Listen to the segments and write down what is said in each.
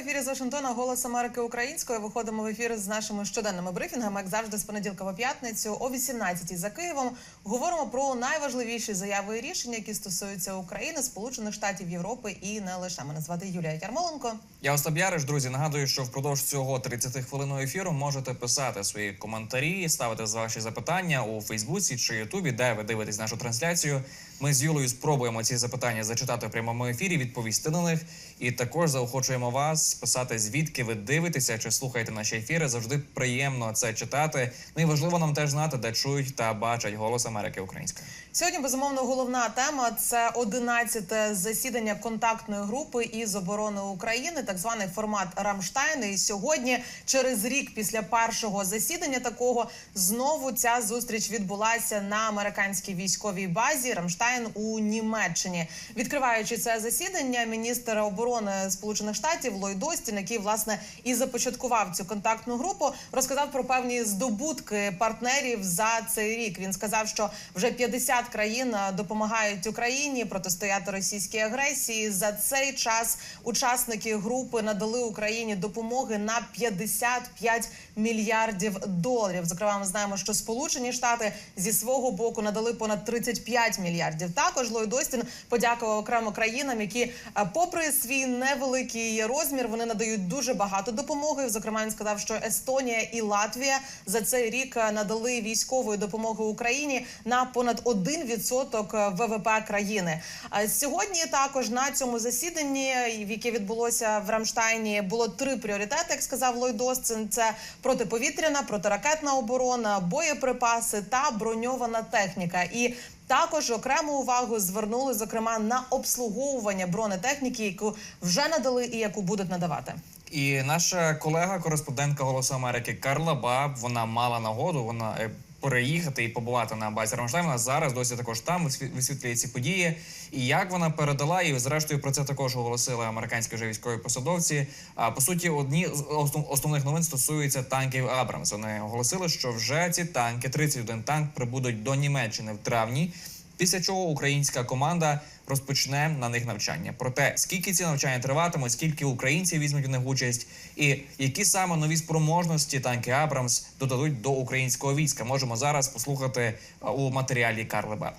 ефірі з Вашингтона Голос Америки Українською. Виходимо в ефір з нашими щоденними брифінгами, як завжди, з понеділка по п'ятницю о 18-й за Києвом. Говоримо про найважливіші заяви і рішення, які стосуються України, Сполучених Штатів Європи і не лише. Мене звати Юлія Ярмоленко. Я Остап Яриш, друзі. Нагадую, що впродовж цього 30 хвилинного ефіру можете писати свої коментарі, ставити ваші запитання у Фейсбуці чи Ютубі, де ви дивитесь нашу трансляцію. Ми з Юлею спробуємо ці запитання зачитати в прямому ефірі, відповісти на них. І також заохочуємо вас писати, звідки ви дивитеся чи слухаєте наші ефіри. Завжди приємно це читати. Ну і важливо нам теж знати, де чують та бачать голос Америки українською. Сьогодні безумовно головна тема це 11-те засідання контактної групи із оборони України, так званий формат Рамштайн. І сьогодні, через рік після першого засідання, такого знову ця зустріч відбулася на американській військовій базі Рамштайн у Німеччині. Відкриваючи це засідання, міністр оборони Сполучених Штатів Ллойд Остін, який власне і започаткував цю контактну групу, розказав про певні здобутки партнерів за цей рік. Він сказав, що вже 50 країн допомагають Україні протистояти російській агресії. За цей час учасники групи надали Україні допомоги на 55 мільярдів доларів. Зокрема, ми знаємо, що Сполучені Штати зі свого боку надали понад 35 мільярдів. Також Ллойд Остін подякував окремо країнам, які, е, попри свій невеликий розмір, вони надають дуже багато допомоги. Зокрема, він сказав, що Естонія і Латвія за цей рік е, надали військової допомоги Україні на понад 1% ВВП країни. Сьогодні також на цьому засіданні, яке відбулося в Рамштайні, було три пріоритети, як сказав Ллойд Остін. Це протиповітряна, протиракетна оборона, боєприпаси та броньована техніка. І також окрему увагу звернули зокрема на обслуговування бронетехніки, яку вже надали і яку будуть надавати. І наша колега, кореспондентка Голосу Америки Карла Баб, вона мала нагоду вона е, переїхати і побувати на базі Рамштайна. Зараз досі також там висві- висвітлює ці події. І як вона передала, і зрештою про це також оголосили американські вже військові посадовці. А по суті, одні з основних новин стосуються танків Абрамс. Вони оголосили, що вже ці танки, 31 танк, прибудуть до Німеччини в травні. Після чого українська команда розпочне на них навчання. Про те, скільки ці навчання триватимуть, скільки українців візьмуть у них участь, і які саме нові спроможності танки Абрамс додадуть до українського війська, можемо зараз послухати у матеріалі Карли Баб.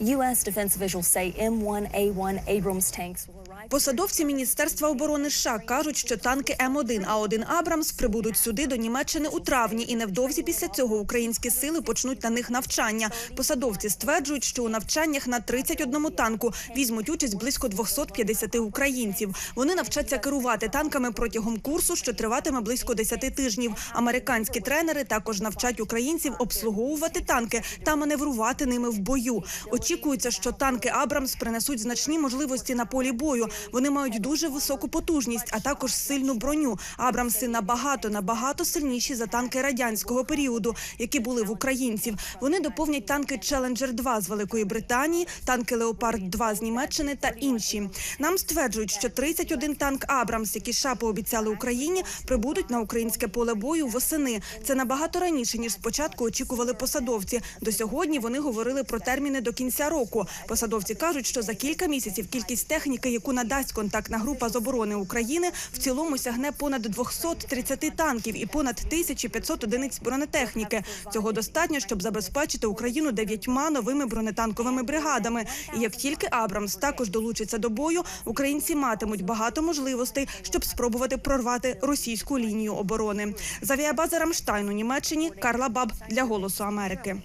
U.S. defense officials say M1A1 Abrams tanks. Посадовці Міністерства оборони США кажуть, що танки М1 А1 Абрамс прибудуть сюди до Німеччини у травні, і невдовзі після цього українські сили почнуть на них навчання. Посадовці стверджують, що у навчаннях на 31 танку візьмуть участь близько 250 українців. Вони навчаться керувати танками протягом курсу, що триватиме близько 10 тижнів. Американські тренери також навчать українців обслуговувати танки та маневрувати ними в бою. Очікується, що танки Абрамс принесуть значні можливості на полі бою. Вони мають дуже високу потужність, а також сильну броню. Абрамси набагато набагато сильніші за танки радянського періоду, які були в українців. Вони доповнять танки Челенджер 2 з Великої Британії, танки Леопард 2 з Німеччини та інші. Нам стверджують, що 31 танк Абрамс, які США пообіцяли Україні, прибудуть на українське поле бою восени. Це набагато раніше ніж спочатку очікували посадовці. До сьогодні вони говорили про терміни до кінця року. Посадовці кажуть, що за кілька місяців кількість техніки, яку надасть контактна група з оборони України, в цілому сягне понад 230 танків і понад 1500 одиниць бронетехніки. Цього достатньо, щоб забезпечити Україну дев'ятьма новими бронетанковими бригадами. І як тільки Абрамс також долучиться до бою, українці матимуть багато можливостей, щоб спробувати прорвати російську лінію оборони. З авіабази Рамштайн у Німеччині Карла Баб для Голосу Америки.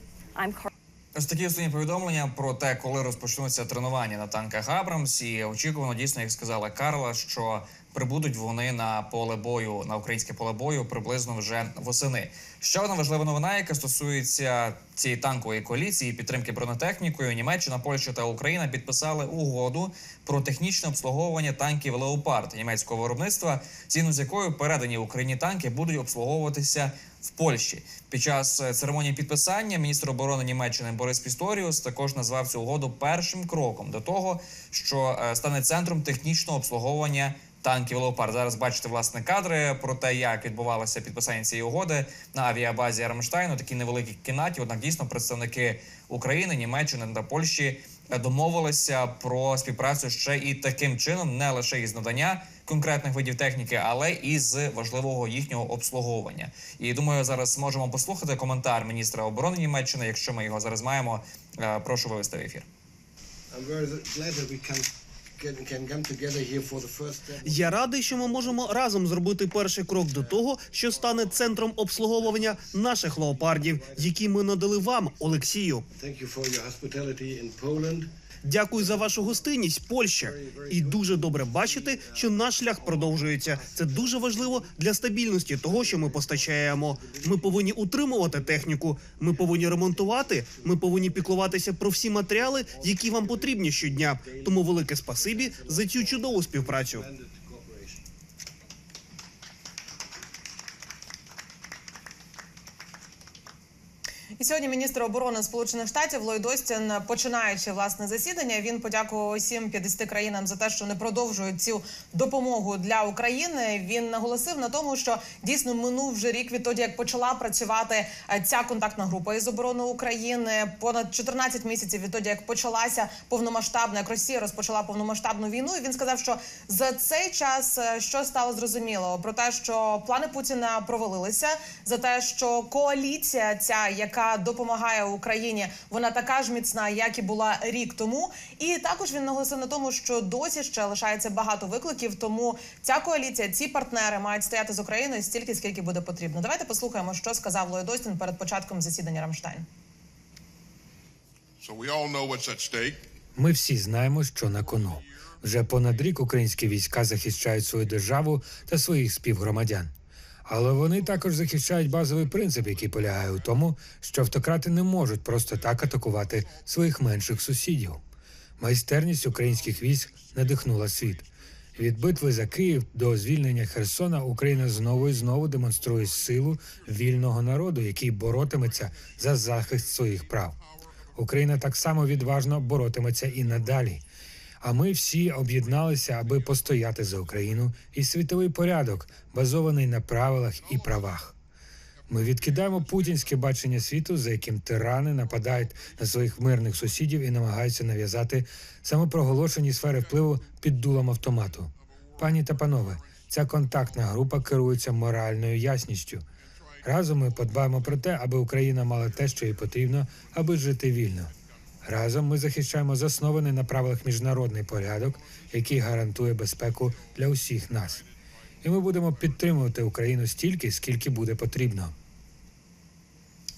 Ось такі останні повідомлення про те, коли розпочнуться тренування на танках Абрамс. І очікувано дійсно, як сказала Карла, що прибудуть вони на поле бою на українське поле бою приблизно вже восени. Ще одна важлива новина, яка стосується цієї танкової коаліції підтримки бронетехнікою. Німеччина, Польща та Україна підписали угоду про технічне обслуговування танків Леопард німецького виробництва, згідно з якою передані Україні танки будуть обслуговуватися в Польщі. Під час е, церемонії підписання міністр оборони Німеччини Борис Пісторіус також назвав цю угоду першим кроком до того, що е, стане центром технічного обслуговування танків Леопард. Зараз бачите власне кадри про те, як відбувалося підписання цієї угоди на авіабазі Рамштайну. Такі невеликі кінаті. Однак дійсно представники України, Німеччини та Польщі домовилися про співпрацю ще і таким чином, не лише із надання конкретних видів техніки, але і з важливого їхнього обслуговування. І думаю, зараз можемо послухати коментар міністра оборони Німеччини. Якщо ми його зараз маємо, Е, прошу вивести в ефір. Я радий, що ми можемо разом зробити перший крок до того, що стане центром обслуговування наших леопардів, які ми надали вам, Олексію. Дякую за вашу гостинність, Польща. І дуже добре бачити, що наш шлях продовжується. Це дуже важливо для стабільності того, що ми постачаємо. Ми повинні утримувати техніку. Ми повинні ремонтувати. Ми повинні піклуватися про всі матеріали, які вам потрібні щодня. Тому велике спасибі за цю чудову співпрацю. Сьогодні міністр оборони Сполучених Штатів Ллойд Остін, починаючи власне засідання, він подякував усім 50 країнам за те, що не продовжують цю допомогу для України. Він наголосив на тому, що дійсно минув вже рік відтоді, як почала працювати е, ця контактна група із оборони України. Понад 14 місяців відтоді, як почалася повномасштабна, як Росія розпочала повномасштабну війну. І він сказав, що за цей час е, що стало зрозуміло про те, що плани Путіна провалилися, за те, що коаліція, ця яка допомагає Україні, вона така ж міцна, як і була рік тому. І також він наголосив на тому, що досі ще лишається багато викликів. Тому ця коаліція, ці партнери мають стояти з Україною стільки, скільки буде потрібно. Давайте послухаємо, що сказав Ллойд Остін перед початком засідання Рамштайн. Ми всі знаємо, що на кону. Вже понад рік українські війська захищають свою державу та своїх співгромадян. Але вони також захищають базовий принцип, який полягає у тому, що автократи не можуть просто так атакувати своїх менших сусідів. Майстерність українських військ надихнула світ. Від битви за Київ до звільнення Херсона Україна знову і знову демонструє силу вільного народу, який боротиметься за захист своїх прав. Україна так само відважно боротиметься і надалі. А ми всі об'єдналися, аби постояти за Україну і світовий порядок, базований на правилах і правах. Ми відкидаємо путінське бачення світу, за яким тирани нападають на своїх мирних сусідів і намагаються нав'язати самопроголошені сфери впливу під дулом автомату. Пані та панове, ця контактна група керується моральною ясністю. Разом ми подбаємо про те, аби Україна мала те, що їй потрібно, аби жити вільно. Разом ми захищаємо заснований на правилах міжнародний порядок, який гарантує безпеку для усіх нас. І ми будемо підтримувати Україну стільки, скільки буде потрібно.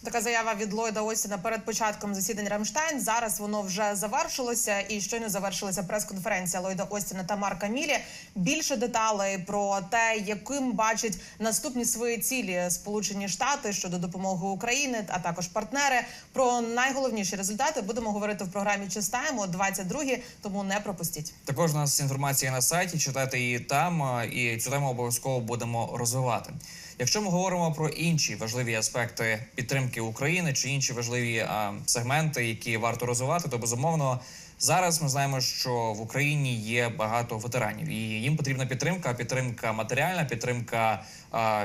Така заява від Ллойда Остіна перед початком засідань Рамштайн. Зараз воно вже завершилося, і щойно завершилася прес-конференція Ллойда Остіна та Марка Мілі. Більше деталей про те, яким бачать наступні свої цілі Сполучені Штати щодо допомоги України, а також партнери. Про найголовніші результати будемо говорити в програмі Чистаємо о 22-й, тому не пропустіть. Також у нас інформація на сайті, читайте її там, і цю тему обов'язково будемо розвивати. Якщо ми говоримо про інші важливі аспекти підтримки України чи інші важливі а, сегменти, які варто розвивати, то безумовно зараз ми знаємо, що в Україні є багато ветеранів, і їм потрібна підтримка, підтримка матеріальна, підтримка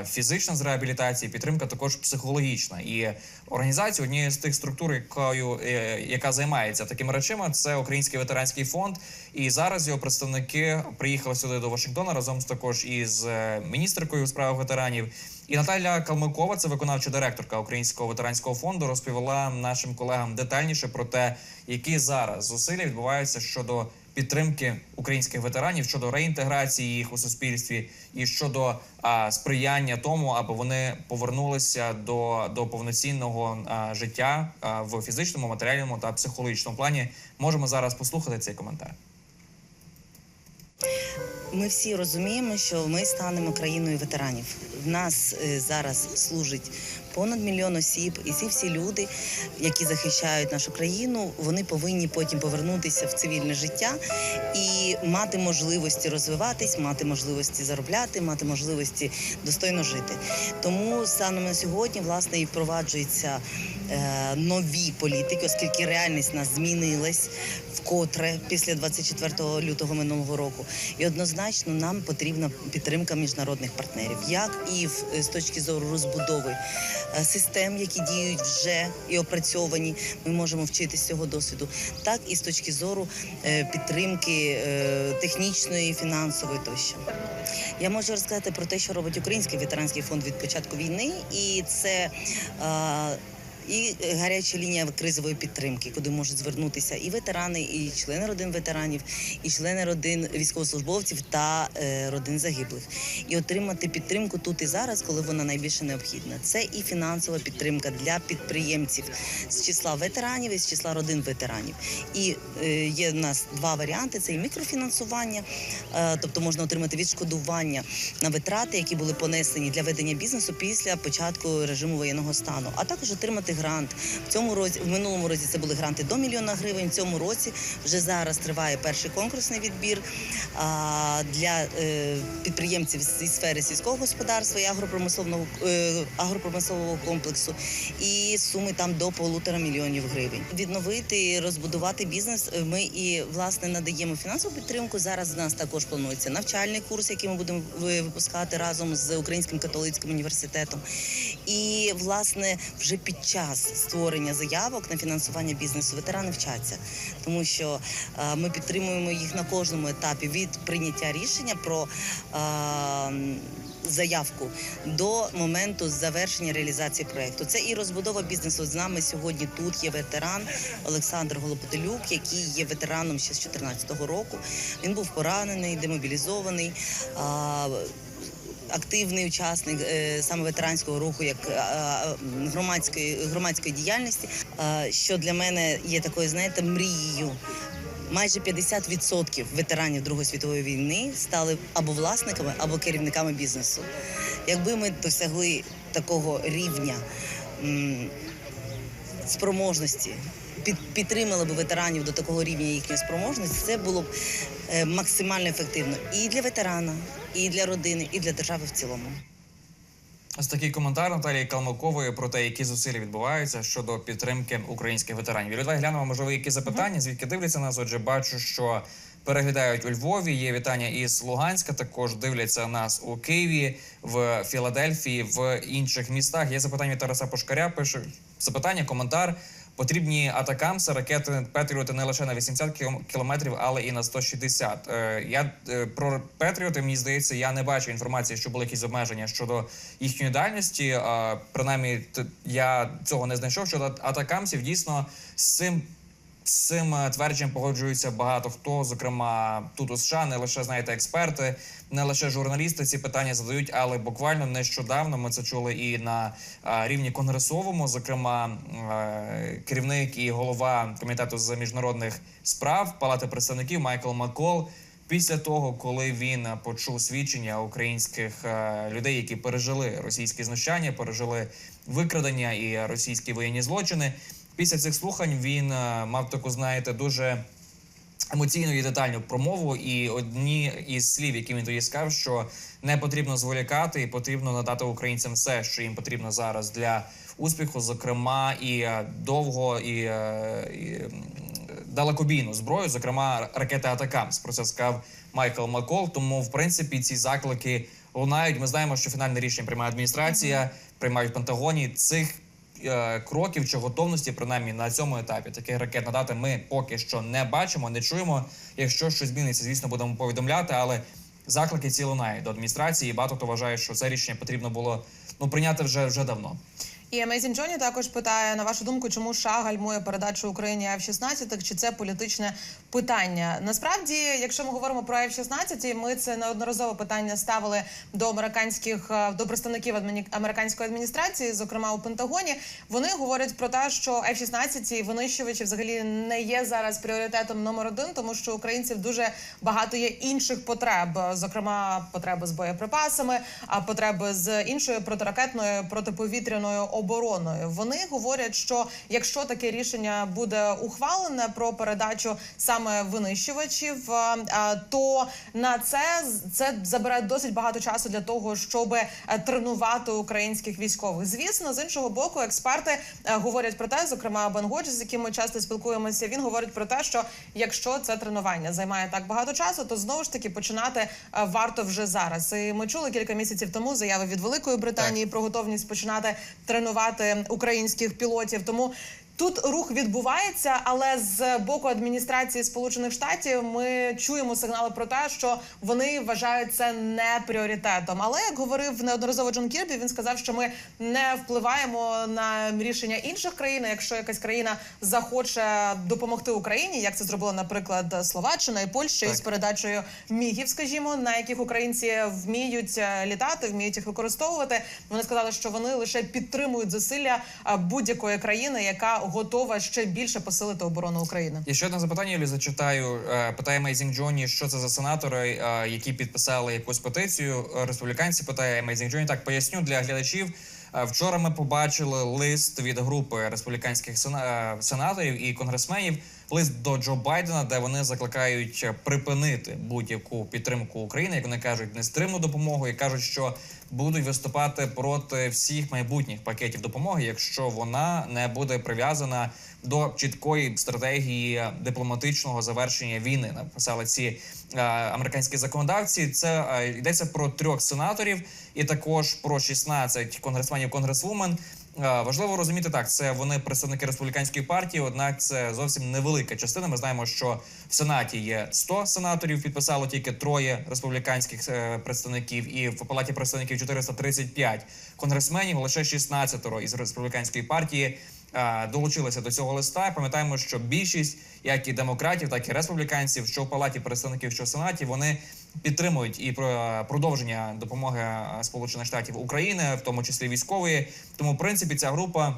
фізична з реабілітації, підтримка також психологічна. І організація однієї з тих структур, якою е, яка займається такими речами, це Український ветеранський фонд. І зараз його представники приїхали сюди до Вашингтона разом з також із е, міністеркою у справах ветеранів. І Наталя Калмикова, це виконавча директорка Українського ветеранського фонду, розповіла нашим колегам детальніше про те, які зараз зусилля відбуваються щодо підтримки українських ветеранів щодо реінтеграції їх у суспільстві і щодо а, сприяння тому, аби вони повернулися до, до повноцінного а, життя а, в фізичному, матеріальному та психологічному плані. Можемо зараз послухати цей коментар. Ми всі розуміємо, що ми станемо країною ветеранів. В нас е, зараз служить понад мільйон осіб, і ці всі люди, які захищають нашу країну, вони повинні потім повернутися в цивільне життя і мати можливості розвиватись, мати можливості заробляти, мати можливості достойно жити. Тому станом на сьогодні власне і впроваджуються е, нові політики, оскільки реальність нас змінилась вкотре після 24 лютого минулого року. І однозначно нам потрібна підтримка міжнародних партнерів, як і в, з точки зору розбудови е, систем, які діють вже і опрацьовані. Ми можемо вчитися з цього досвіду, так і з точки зору е, підтримки е, технічної, фінансової тощо. Я можу розказати про те, що робить Український ветеранський фонд від початку війни, і це. Е, і гаряча лінія кризової підтримки, куди можуть звернутися і ветерани, і члени родин ветеранів, і члени родин військовослужбовців та е, родин загиблих, і отримати підтримку тут і зараз, коли вона найбільше необхідна. Це і фінансова підтримка для підприємців з числа ветеранів і з числа родин ветеранів. І е, є в нас два варіанти: це і мікрофінансування, е, тобто можна отримати відшкодування на витрати, які були понесені для ведення бізнесу після початку режиму воєнного стану, а також отримати грант. В цьому році в минулому році це були гранти до мільйона гривень. В цьому році вже зараз триває перший конкурсний відбір для е, підприємців зі сфери сільського господарства і агропромислового е, агропромислового комплексу. І суми там до полутора мільйонів гривень. Відновити, розбудувати бізнес. е, Ми і власне надаємо фінансову підтримку. Зараз в нас також планується навчальний курс, який ми будемо випускати разом з Українським католицьким університетом. І власне вже під час створення заявок на фінансування бізнесу ветерани вчаться, тому що е, ми підтримуємо їх на кожному етапі від прийняття рішення про е, заявку до моменту завершення реалізації проекту. Це і розбудова бізнесу. З нами сьогодні тут є ветеран Олександр Голопотелюк, який є ветераном ще з 2014 року. Він був поранений, демобілізований. Активний учасник е, саме ветеранського руху, як е, е, громадської громадської діяльності, що для мене є такою, знаєте, мрією. Майже 50% ветеранів Другої світової війни стали або власниками, або керівниками бізнесу. Якби ми досягли такого рівня спроможності, під, підтримали б ветеранів до такого рівня їхньої спроможності, це було б максимально ефективно і для ветерана, і для родини, і для держави в цілому. Ось такий коментар Наталії Калмакової про те, які зусилля відбуваються щодо підтримки українських ветеранів. І глянемо, можливо, які запитання, звідки дивляться нас. Отже, бачу, що переглядають у Львові. Є вітання із Луганська. Також дивляться нас у Києві, в Філадельфії, в інших містах. Є запитання Тараса Пошкаря. Пише запитання, коментар. Потрібні атакамси, ракети Петріоти не лише на 80 кілом- кілометрів, але і на 160. Е, Я е, про Петріоти, мені здається, я не бачу інформації, що були якісь обмеження щодо їхньої дальності. Принаймні, я цього не знайшов. Щодо атакамсів, дійсно з цим. З цим е, твердженням погоджується багато хто, зокрема тут у США, не лише знаєте експерти, не лише журналісти ці питання задають, але буквально нещодавно ми це чули і на е, рівні конгресовому. Зокрема, е, керівник і голова комітету з міжнародних справ Палати представників Майкл Макол. Після того, коли він почув свідчення українських людей, які пережили російські знущання, пережили викрадення і російські воєнні злочини. Після цих слухань він е, мав таку, знаєте, дуже емоційну і детальну промову. І одні із слів, які він тоді сказав, що не потрібно зволікати, і потрібно надати українцям все, що їм потрібно зараз для успіху, зокрема і е, довго і, е, і далекобійну зброю, зокрема ракети Атакамс. Про це сказав Майкл Макол. Тому, в принципі, ці заклики лунають. Ми знаємо, що фінальне рішення приймає адміністрація, приймають в Пентагоні цих. Е, Кроків чи готовності, принаймні на цьому етапі таких ракет надати ми поки що не бачимо, не чуємо. Якщо щось зміниться, звісно, будемо повідомляти. Але заклики ці лунають до адміністрації. і Багато хто вважає, що це рішення потрібно було ну прийняти вже вже давно. І Amazing Johnny також питає на вашу думку, чому США гальмує передачу Україні F-16, чи це політичне питання? Насправді, якщо ми говоримо про F-16, ми це неодноразово питання ставили до американських е, до представників американської адміністрації, зокрема у Пентагоні. Вони говорять про те, що F-16 і винищувачі взагалі не є зараз пріоритетом номер один, тому що українців дуже багато є інших потреб, зокрема потреби з боєприпасами, а потреби з іншою протиракетною протиповітряною обороною. Вони говорять, що якщо таке рішення буде ухвалене про передачу саме винищувачів, е, е, то на це це забере досить багато часу для того, щоб е, тренувати українських військових. Звісно, з іншого боку, експерти говорять про те, зокрема Годжес, з яким ми часто спілкуємося. Він говорить про те, що якщо це тренування займає так багато часу, то знову ж таки починати варто вже зараз. І ми чули кілька місяців тому заяви від Великої Британії про готовність починати тренування тренувати українських пілотів. Тому Тут рух відбувається, але з боку адміністрації Сполучених Штатів ми чуємо сигнали про те, що вони вважають це не пріоритетом. Але як говорив неодноразово Джон Кірбі, він сказав, що ми не впливаємо на рішення інших країн. Якщо якась країна захоче допомогти Україні, як це зробила, наприклад, Словаччина і Польща із передачею мігів, скажімо, на яких українці вміють е, літати, вміють їх використовувати. Вони сказали, що вони лише підтримують зусилля е, будь-якої країни, яка готова ще більше посилити оборону України. І ще одне запитання, Юлі, зачитаю. Е, Питає Amazing Джоні, що це за сенатори, е, які підписали якусь петицію. Республіканці питає Amazing Джоні. Так поясню для глядачів. Е, Вчора ми побачили лист від групи республіканських сена- сенаторів і конгресменів. Лист до Джо Байдена, де вони закликають е, припинити будь-яку підтримку України, як вони кажуть, нестримну допомогу, і кажуть, що будуть виступати проти всіх майбутніх пакетів допомоги, якщо вона не буде прив'язана до чіткої стратегії дипломатичного завершення війни. Написали ці е, американські законодавці. Це е, йдеться про трьох сенаторів і також про 16 конгресменів конгресвумен. Важливо розуміти так, це вони представники республіканської партії. Однак це зовсім невелика частина. Ми знаємо, що в сенаті є 100 сенаторів, підписало тільки троє республіканських е, представників, і в палаті представників 435 конгресменів. Лише 16 із республіканської партії долучилися до цього листа. Пам'ятаємо, що більшість як і демократів, так і республіканців, що в палаті представників, що в сенаті, вони підтримують і про продовження допомоги е, Сполучених Штатів України, в тому числі військової. Тому, в принципі, ця група.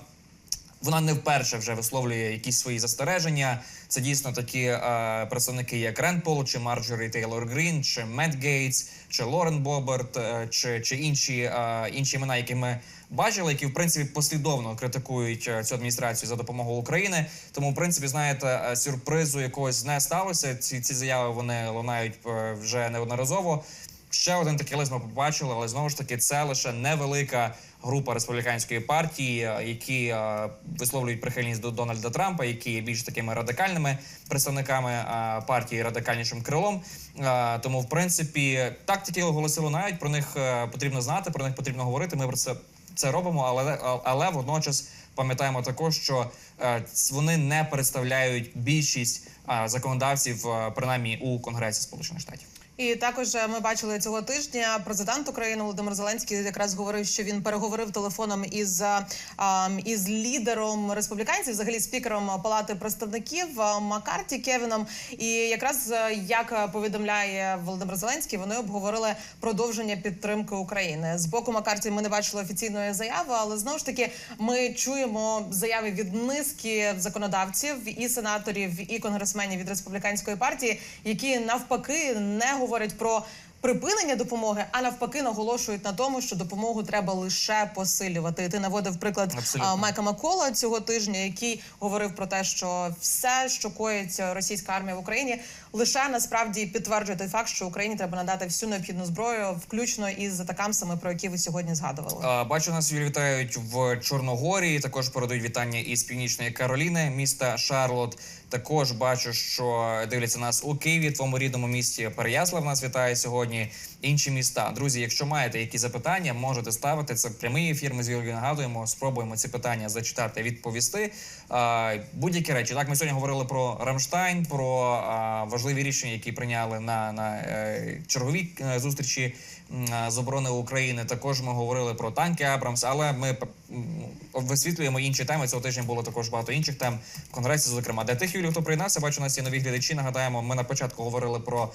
Вона не вперше вже висловлює якісь свої застереження. Це дійсно такі е, представники, як Ренд Пол, чи Марджорі Тейлор Грін, чи Мет Гейтс, чи Лорен Боберт, е, чи, чи інші, е, інші імена, які ми бачили, які в принципі послідовно критикують е, цю адміністрацію за допомогою України. Тому, в принципі, знаєте, е, сюрпризу якогось не сталося. Ці, ці заяви вони лунають е, вже неодноразово. Ще один такий лист ми побачили, але знову ж таки це лише невелика група республіканської партії, е, які е, висловлюють прихильність до Дональда Трампа, які є більш такими радикальними представниками е, партії радикальнішим крилом. Тому, в принципі, так такі голоси лунають. Про них потрібно знати, про них потрібно говорити. Ми про це це робимо, але але водночас пам'ятаємо також, що вони не представляють більшість законодавців, принаймні у Конгресі Сполучених Штатів. І також е, ми бачили цього тижня. Президент України Володимир Зеленський якраз говорив, що він переговорив телефоном із е, із лідером республіканців, взагалі спікером Палати представників е, Маккарті Кевіном. І якраз як повідомляє Володимир Зеленський, вони обговорили продовження підтримки України. З боку Маккарті ми не бачили офіційної заяви, але знову ж таки ми чуємо заяви від низки законодавців і сенаторів, і конгресменів від республіканської партії, які навпаки не говорять про. Припинення допомоги, а навпаки, наголошують на тому, що допомогу треба лише посилювати. Ти наводив приклад Абсолютно. Майка Макола цього тижня, який говорив про те, що все, що коїться російська армія в Україні, лише насправді підтверджує той факт, що Україні треба надати всю необхідну зброю, включно із атакамсами, про які ви сьогодні згадували. А, Бачу, нас Юлі вітають в Чорногорії. Також передають вітання із північної Кароліни, міста Шарлот. Також бачу, що дивляться нас у Києві, твоєму рідному місті Переяслав нас вітає сьогодні. Інші міста. Друзі, якщо маєте якісь запитання, можете ставити це прямий ефір. Ми з Юлією нагадуємо, спробуємо ці питання зачитати, відповісти. Будь-які речі. Так, ми сьогодні говорили про Рамштайн, про важливі рішення, які прийняли на, на е, черговій е, зустрічі з оборони України. Також ми говорили про танки Абрамс, але ми висвітлюємо інші теми. Цього тижня було також багато інших тем в конгресі. Зокрема, для тих Юлі, хто приєднався, бачу, нас є нові глядачі. Нагадаємо, ми на початку говорили про,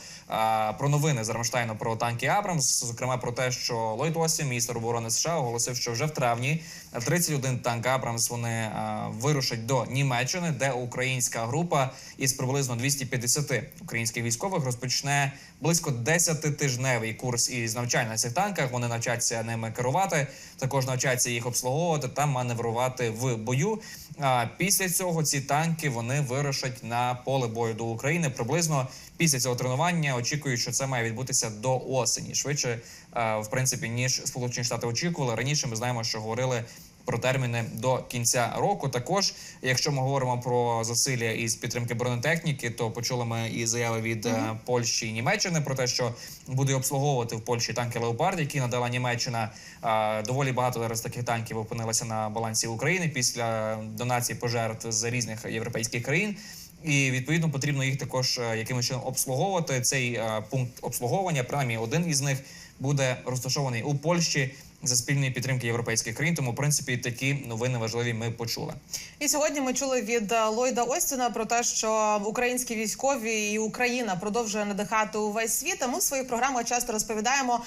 про новини з Рамштайну про танки Абрамс. Зокрема, про те, що Ллойд Остін, міністр оборони США, оголосив, що вже в травні 31 танк Абрамс вони вирушать до Німеччини, де українська група із приблизно 250 українських військових розпочне близько 10-тижневий курс із навчань на цих танках. Вони навчаться ними керувати, також навчаться їх обслуговувати та маневрувати в бою. А після цього ці танки вони вирушать на поле бою до України. Приблизно після цього тренування очікують, що це має відбутися до осені, швидше, е, в принципі, ніж Сполучені Штати очікували. Раніше ми знаємо, що говорили про терміни до кінця року. Також, якщо ми говоримо про зусилля із підтримки бронетехніки, то почули ми і заяви від е, Польщі і Німеччини про те, що буде обслуговувати в Польщі танки Леопард, які надала Німеччина. Е, доволі багато зараз таких танків опинилося на балансі України після донації пожертв з різних європейських країн. І відповідно потрібно їх також е, якимось чином обслуговувати. Цей е, пункт обслуговування, принаймні один із них, буде розташований у Польщі за спільної підтримки європейських країн. Тому, в принципі, такі новини важливі ми почули. І сьогодні ми чули від е, Ллойда Остіна про те, що українські військові і Україна продовжує надихати увесь світ. А ми в своїх програмах часто розповідаємо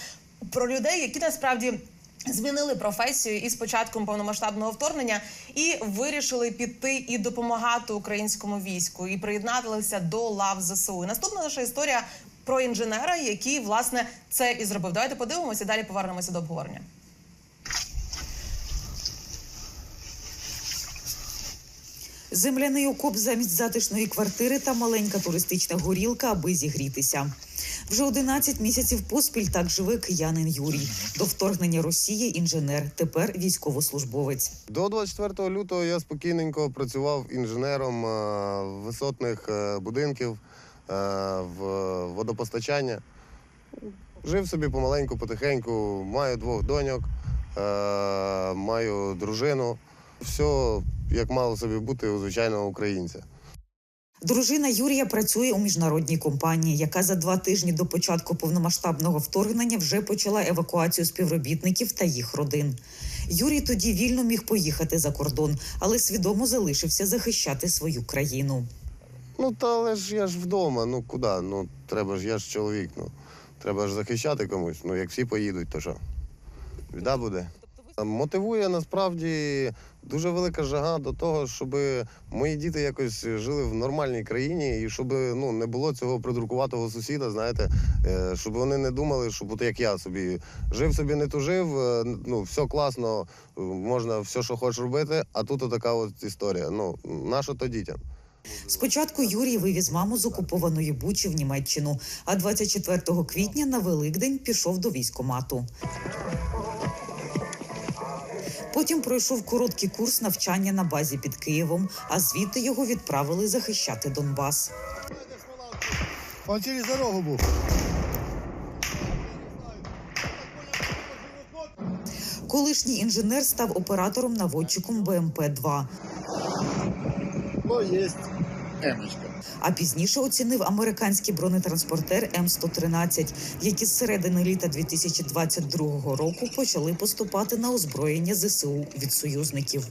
про людей, які насправді. Змінили професію із початком повномасштабного вторгнення і вирішили піти і допомагати українському війську і приєднатися до лав ЗСУ. Наступна наша історія про інженера, який власне це і зробив. Давайте подивимося. Далі повернемося до обговорення. Земляний окоп замість затишної квартири та маленька туристична горілка, аби зігрітися. Вже 11 місяців поспіль так живе киянин Юрій. До вторгнення Росії інженер, тепер військовослужбовець. До 24 лютого я спокійненько працював інженером е, висотних е, будинків е, в водопостачання. Жив собі помаленьку, потихеньку, маю двох доньок, маю дружину. Все як мало собі бути у звичайного українця. Дружина Юрія працює у міжнародній компанії, яка за два тижні до початку повномасштабного вторгнення вже почала евакуацію співробітників та їх родин. Юрій тоді вільно міг поїхати за кордон, але свідомо залишився захищати свою країну. Ну та але ж я ж вдома. Ну куди? Ну треба ж, я ж чоловік. Ну треба ж захищати комусь. Ну як всі поїдуть, то що? Біда буде. Мотивує насправді дуже велика жага до того, щоб мої діти якось жили в нормальній країні і щоб ну не було цього придрукуватого сусіда. Знаєте, е, щоб вони не думали, що от як я собі жив собі, не тужив. е, Ну все класно, е, можна все, що хочеш робити. А тут така от історія. Ну нащо то дітям? Спочатку Юрій вивіз маму з окупованої Бучі в Німеччину, а 24 квітня на Великдень пішов до військомату. Потім пройшов короткий курс навчання на базі під Києвом, а звідти його відправили захищати Донбас. Он через дорогу був. Колишній інженер став оператором наводчиком БМП 2 Ну, є. Емочка. А пізніше оцінив американський бронетранспортер М113, які з середини літа 2022 року почали поступати на озброєння ЗСУ від союзників.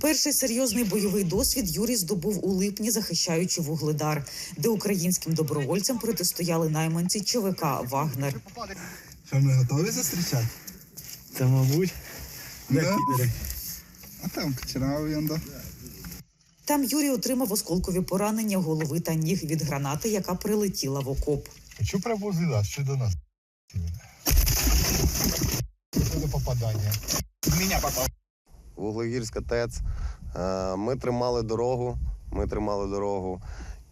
Перший серйозний бойовий досвід Юрій здобув у липні, захищаючи вугледар, де українським добровольцям протистояли найманці ЧВК Вагнер. Що ми готові зустрічати? Та мабуть. Да. А там качерав він, да. Там Юрій отримав осколкові поранення голови та ніг від гранати, яка прилетіла в окоп. Що привозили нас? Що до нас? До попадання? Мене попав. Вуглегірська ТЕЦ. Е, Ми тримали дорогу. Ми тримали дорогу.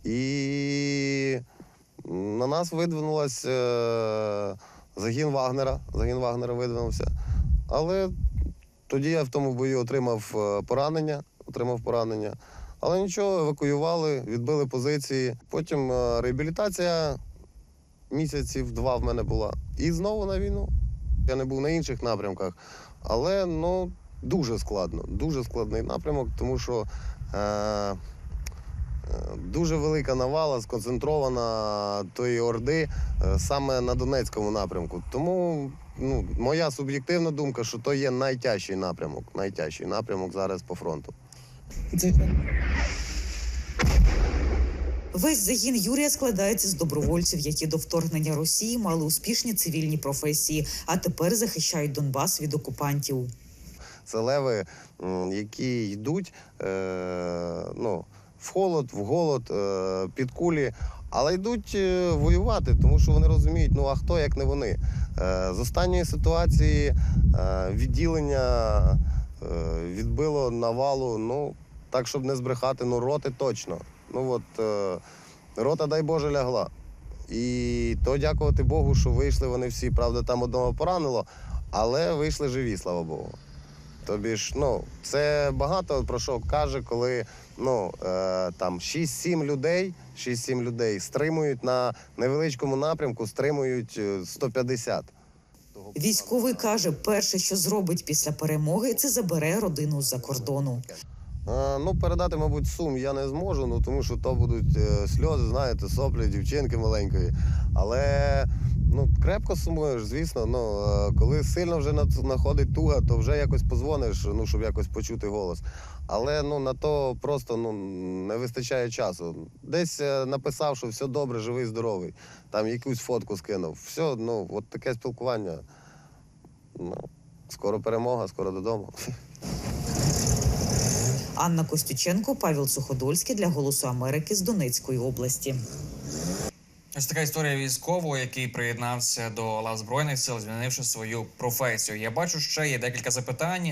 І на нас видвинулась е, загін Вагнера. Загін Вагнера видвинувся. Але тоді я в тому бою отримав е, поранення. Отримав поранення. Але нічого, евакуювали, відбили позиції. Потім е, реабілітація місяців два в мене була. І знову на війну. Я не був на інших напрямках. Але ну, дуже складно, дуже складний напрямок, тому що е, е, дуже велика навала сконцентрована тої орди е, саме на Донецькому напрямку. Тому ну, моя суб'єктивна думка, що то є найтяжчий напрямок, найтяжчий напрямок зараз по фронту. Весь загін Юрія складається з добровольців, які до вторгнення Росії мали успішні цивільні професії, а тепер захищають Донбас від окупантів. Це леви, які йдуть е, ну, в холод, в голод, е, під кулі, але йдуть е, воювати, тому що вони розуміють, ну а хто як не вони. Е, з останньої ситуації е, відділення е, відбило навалу, ну так, щоб не збрехати, ну роти точно. Ну от е, рота, дай Боже, лягла. І то дякувати Богу, що вийшли вони всі. Правда, там одного поранило, але вийшли живі, слава Богу. Тобі ж, ну, це багато про що каже, коли ну, е, там 6-7 людей, 6-7 людей стримують на невеличкому напрямку, стримують е, 150. Військовий каже, перше, що зробить після перемоги, це забере родину з-за кордону. Е, ну, передати, мабуть, сум я не зможу, ну тому що то будуть е, сльози, знаєте, соплі дівчинки маленької. Але ну, крепко сумуєш, звісно. Ну, е, коли сильно вже на- находить туга, то вже якось позвониш, ну, щоб якось почути голос. Але ну, на то просто ну, не вистачає часу. Десь написав, що все добре, живий, здоровий. Там якусь фотку скинув. Все, ну, от таке спілкування. Ну, скоро перемога, скоро додому. Анна Костюченко, Павел Суходольський для Голосу Америки з Донецької області. Ось така історія військового, який приєднався до лав збройних сил, змінивши свою професію. Я бачу, ще є декілька запитань.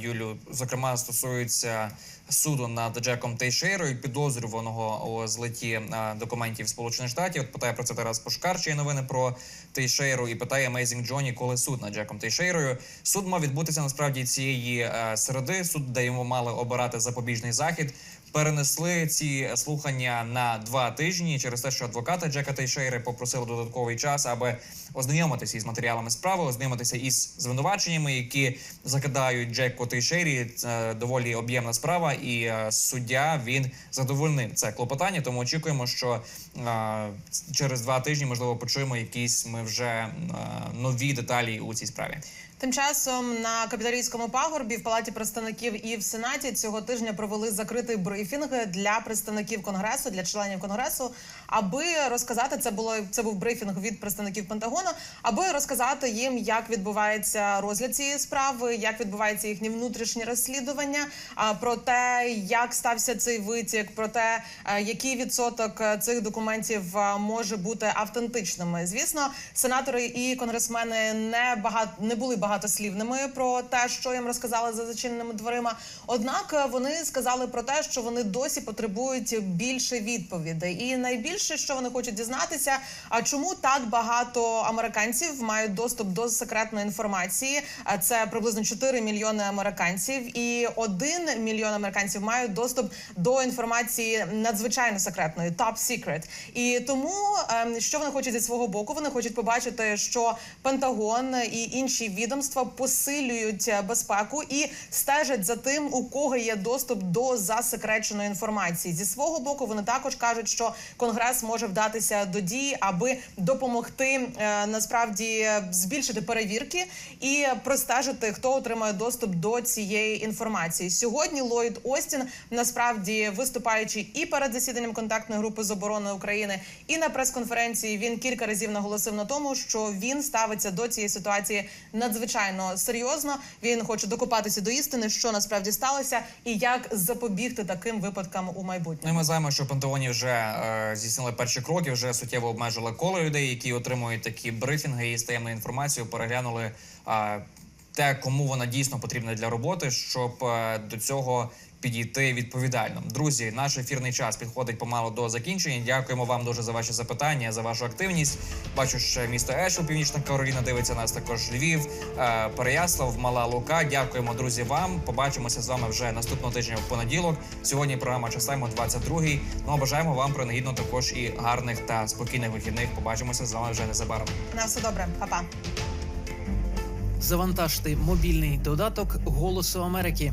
Юлю, зокрема, стосується суду над Джеком Тейшейрою, підозрюваного у злеті документів Сполучених Штатів. От питає про це Тарас Пушкар, чи є новини про Тейшейру, і питає Amazing Джоні, коли суд над Джеком Тейшейрою. Суд мав відбутися насправді цієї е, середи. Суд, де йому мали обирати запобіжний захід. Перенесли ці слухання на два тижні через те, що адвокати Джека Тейшейри попросили додатковий час, аби ознайомитися із матеріалами справи, ознайомитися із звинуваченнями, які закидають Джеку Тейшейрі. Це доволі об'ємна справа, і е, суддя він задовольнив це клопотання. Тому очікуємо, що е, через два тижні можливо почуємо якісь ми вже е, нові деталі у цій справі. Тим часом на капіталійському пагорбі в палаті представників і в сенаті цього тижня провели закритий брифінг для представників конгресу, для членів конгресу, аби розказати це було це був брифінг від представників Пентагону, аби розказати їм, як відбувається розгляд цієї справи, як відбувається їхнє внутрішнє розслідування, а про те, як стався цей витік, про те, е, який відсоток е, цих документів е, може бути автентичними. Звісно, сенатори і конгресмени не багато не були багатослівними про те, що їм розказали за зачиненими дверима. Однак е, вони сказали про те, що вони досі потребують більше відповідей, і найбільше, що вони хочуть дізнатися, а чому так багато американців мають доступ до секретної інформації? Це приблизно 4 мільйони американців, і 1 мільйон американців мають доступ до інформації надзвичайно секретної, top secret. І тому ем, що вони хочуть зі свого боку? Вони хочуть побачити, що Пентагон і інші відомства посилюють е, безпеку і стежать за тим, у кого є доступ до засекреченої інформації. Зі свого боку, вони також кажуть, що конгрес може вдатися до дій, аби допомогти е, насправді збільшити перевірки і простежити, хто отримає доступ до цієї інформації. Сьогодні Ллойд Остін насправді виступаючи і перед засіданням контактної групи з оборони України, і на прес-конференції він кілька разів наголосив на тому, що він ставиться до цієї ситуації надзвичайно серйозно. Він хоче докопатися до істини, що насправді сталося, і як запобігти таким випадкам у Ну, майбутньому. ми знаємо, що в Пентагоні вже е, здійснили перші кроки, вже суттєво обмежили коло людей, які отримують такі брифінги і стаємну інформацію. переглянули е, те, кому вона дійсно потрібна для роботи, щоб е, до цього підійти відповідально. Друзі, наш ефірний час підходить помалу до закінчення. Дякуємо вам дуже за ваші запитання, за вашу активність. Бачу, що місто Ешел, Північна Кароліна дивиться нас також Львів, е, Переяслав, Мала Лука. Дякуємо, друзі, вам. Побачимося з вами вже наступного тижня в понеділок. Сьогодні програма Часаймо 22-й. Ну а бажаємо вам принагідно також і гарних та спокійних вихідних. Побачимося з вами вже незабаром. На все добре, Па-па. Завантажте мобільний додаток Голосу Америки.